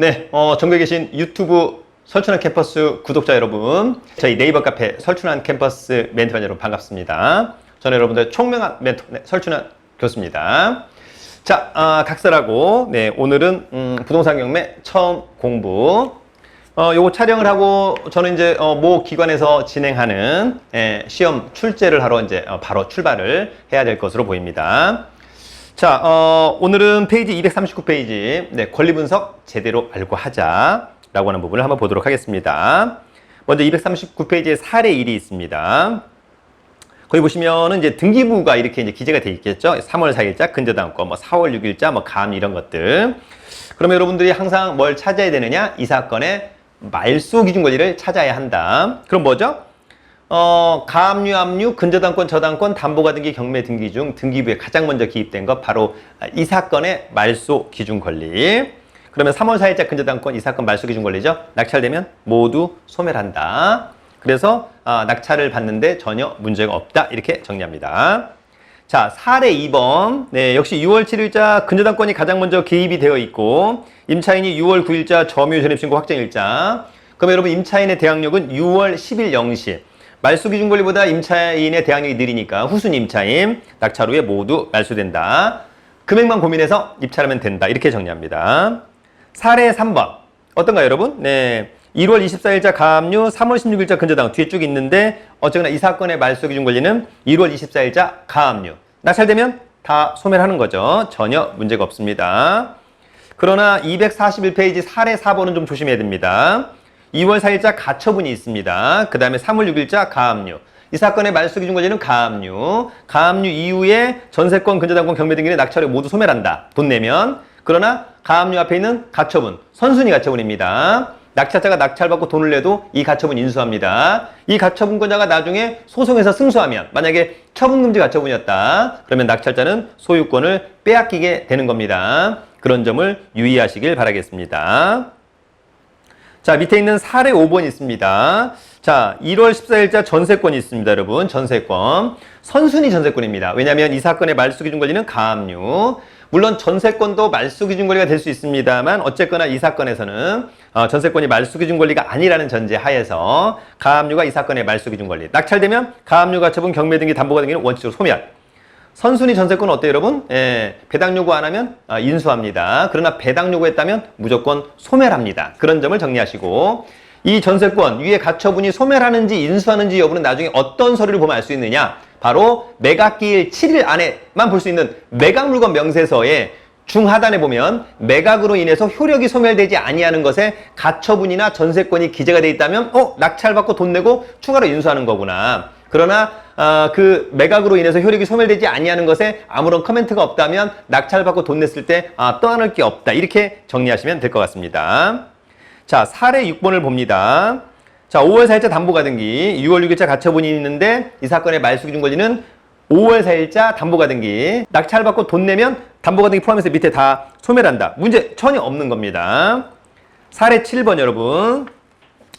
네, 어, 전국에 계신 유튜브 설춘한 캠퍼스 구독자 여러분, 저희 네이버 카페 설춘한 캠퍼스 멘토 여러분 반갑습니다. 저는 여러분들 총명한 멘토 네, 설춘한 교수입니다. 자, 아, 각설하고 네, 오늘은 음, 부동산 경매 처음 공부. 어, 요거 촬영을 하고 저는 이제 어, 모 기관에서 진행하는 예, 시험 출제를 하러 이제 어, 바로 출발을 해야 될 것으로 보입니다. 자, 어, 오늘은 페이지 239페이지, 네, 권리 분석 제대로 알고 하자 라고 하는 부분을 한번 보도록 하겠습니다. 먼저 239페이지에 사례 1이 있습니다. 거기 보시면은 이제 등기부가 이렇게 이제 기재가 돼 있겠죠. 3월 4일자 근저당권, 뭐 4월 6일자, 뭐 감 이런 것들. 그러면 여러분들이 항상 뭘 찾아야 되느냐? 이 사건의 말소 기준 권리를 찾아야 한다. 그럼 뭐죠? 어, 가압류, 압류, 근저당권, 저당권, 담보가 등기, 경매 등기 중 등기부에 가장 먼저 기입된 것 바로 이 사건의 말소 기준 권리. 그러면 3월 4일자 근저당권 이 사건 말소 기준 권리죠. 낙찰되면 모두 소멸한다. 그래서 아, 낙찰을 받는데 전혀 문제가 없다. 이렇게 정리합니다. 자, 사례 2번. 네, 역시 6월 7일자 근저당권이 가장 먼저 개입이 되어 있고 임차인이 6월 9일자 점유 전입신고 확정일자. 그러면 여러분 임차인의 대항력은 6월 10일 0시. 말소 기준 권리보다 임차인의 대항력이 느리니까 후순 임차인 낙찰 후에 모두 말소된다. 금액만 고민해서 입찰하면 된다. 이렇게 정리합니다. 사례 3번. 어떤가요, 여러분? 네. 1월 24일자 가압류, 3월 16일자 근저당 뒤에 쭉 있는데 어쨌거나 이 사건의 말소 기준 권리는 1월 24일자 가압류. 낙찰되면 다 소멸하는 거죠. 전혀 문제가 없습니다. 그러나 241페이지 사례 4번은 좀 조심해야 됩니다. 2월 4일자 가처분이 있습니다. 그 다음에 3월 6일자 가압류. 이 사건의 말소 기준 권리는 가압류. 가압류 이후에 전세권, 근저당권, 경매 등기를 낙찰을 모두 소멸한다. 돈 내면. 그러나 가압류 앞에 있는 가처분, 선순위 가처분입니다. 낙찰자가 낙찰받고 돈을 내도 이 가처분 인수합니다. 이 가처분권자가 나중에 소송에서 승소하면 만약에 처분금지 가처분이었다. 그러면 낙찰자는 소유권을 빼앗기게 되는 겁니다. 그런 점을 유의하시길 바라겠습니다. 자, 밑에 있는 사례 5번 있습니다. 자, 1월 14일자 전세권이 있습니다, 여러분. 전세권. 선순위 전세권입니다. 왜냐하면 이 사건의 말소 기준 권리는 가압류. 물론 전세권도 말소 기준 권리가 될 수 있습니다만 어쨌거나 이 사건에서는 어, 전세권이 말소 기준 권리가 아니라는 전제 하에서 가압류가 이 사건의 말소 기준 권리. 낙찰되면 가압류 가처분 경매 등기 담보가 등기는 원칙적으로 소멸. 선순위 전세권은 어때요, 여러분? 예, 배당 요구 안 하면 아, 인수합니다. 그러나 배당 요구했다면 무조건 소멸합니다. 그런 점을 정리하시고 이 전세권 위에 가처분이 소멸하는지 인수하는지 여부는 나중에 어떤 서류를 보면 알 수 있느냐? 바로 매각기일 7일 안에만 볼 수 있는 매각물건 명세서에 중하단에 보면 매각으로 인해서 효력이 소멸되지 아니하는 것에 가처분이나 전세권이 기재가 돼 있다면 어 낙찰받고 돈 내고 추가로 인수하는 거구나. 그러나 어, 그 매각으로 인해서 효력이 소멸되지 아니하는 것에 아무런 커멘트가 없다면 낙찰받고 돈 냈을 때 아, 떠안을 게 없다. 이렇게 정리하시면 될 것 같습니다. 자, 사례 6번을 봅니다. 자, 5월 4일자 담보가등기, 6월 6일자 가처분이 있는데 이 사건의 말소 기준 권리는 5월 4일자 담보가등기, 낙찰받고 돈 내면 담보가등기 포함해서 밑에 다 소멸한다. 문제 전혀 없는 겁니다. 사례 7번 여러분.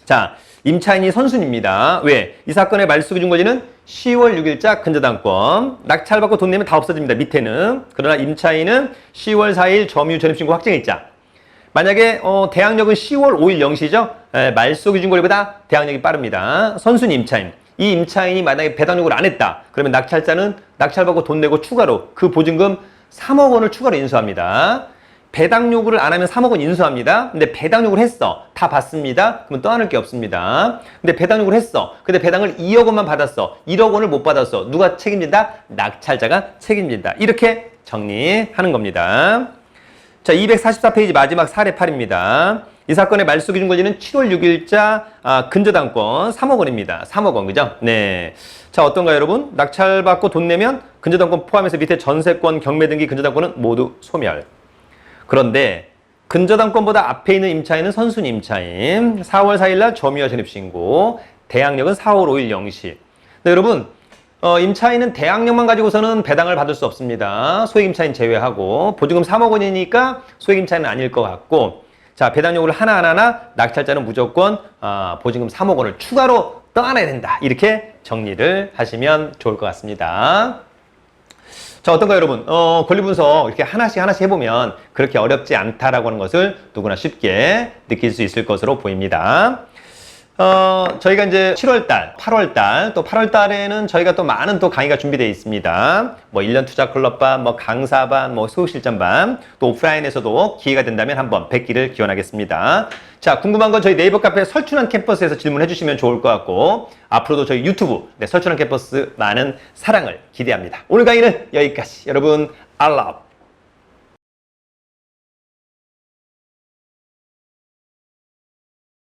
자, 임차인이 선순입니다. 왜? 이 사건의 말소 기준 권리는 10월 6일자 근저당권. 낙찰받고 돈 내면 다 없어집니다. 밑에는. 그러나 임차인은 10월 4일 점유 전입신고 확정일자. 만약에 어, 대항력은 10월 5일 0시죠. 에, 말소 기준 권리보다 대항력이 빠릅니다. 선순위 임차인. 이 임차인이 만약에 배당 요구를 안 했다. 그러면 낙찰자는 낙찰받고 돈 내고 추가로 그 보증금 3억 원을 추가로 인수합니다. 배당 요구를 안 하면 3억 원 인수합니다. 근데 배당 요구를 했어. 다 받습니다. 그러면 떠안을 게 없습니다. 근데 배당 요구를 했어. 근데 배당을 2억 원만 받았어. 1억 원을 못 받았어. 누가 책임진다? 낙찰자가 책임진다. 이렇게 정리하는 겁니다. 자, 244페이지 마지막 사례 8입니다. 이 사건의 말소 기준 권리는 7월 6일자 아, 근저당권 3억 원입니다. 3억 원, 그죠? 네. 자, 어떤가요, 여러분? 낙찰받고 돈 내면 근저당권 포함해서 밑에 전세권, 경매 등기 근저당권은 모두 소멸. 그런데 근저당권보다 앞에 있는 임차인은 선순위 임차인. 4월 4일 날 점유와 전입신고. 대항력은 4월 5일 0시. 네, 여러분. 어, 임차인은 대항력만 가지고서는 배당을 받을 수 없습니다. 소액 임차인 제외하고 보증금 3억 원이니까 소액 임차인은 아닐 것 같고 자 배당 요구를 하나하나 낙찰자는 무조건 어, 보증금 3억 원을 추가로 떠안아야 된다. 이렇게 정리를 하시면 좋을 것 같습니다. 자, 어떤가요, 여러분? 어, 권리 분석 이렇게 하나씩 하나씩 해보면 그렇게 어렵지 않다라고 하는 것을 누구나 쉽게 느낄 수 있을 것으로 보입니다. 어, 저희가 이제 7월달, 8월달, 또 8월달에는 저희가 또 많은 또 강의가 준비되어 있습니다. 뭐 1년 투자 클럽반, 뭐 강사반, 뭐 수업실전반, 또 오프라인에서도 기회가 된다면 한번 뵙기를 기원하겠습니다. 자, 궁금한 건 저희 네이버 카페 설춘한 캠퍼스에서 질문해 주시면 좋을 것 같고, 앞으로도 저희 유튜브, 네, 설춘한 캠퍼스 많은 사랑을 기대합니다. 오늘 강의는 여기까지. 여러분, I love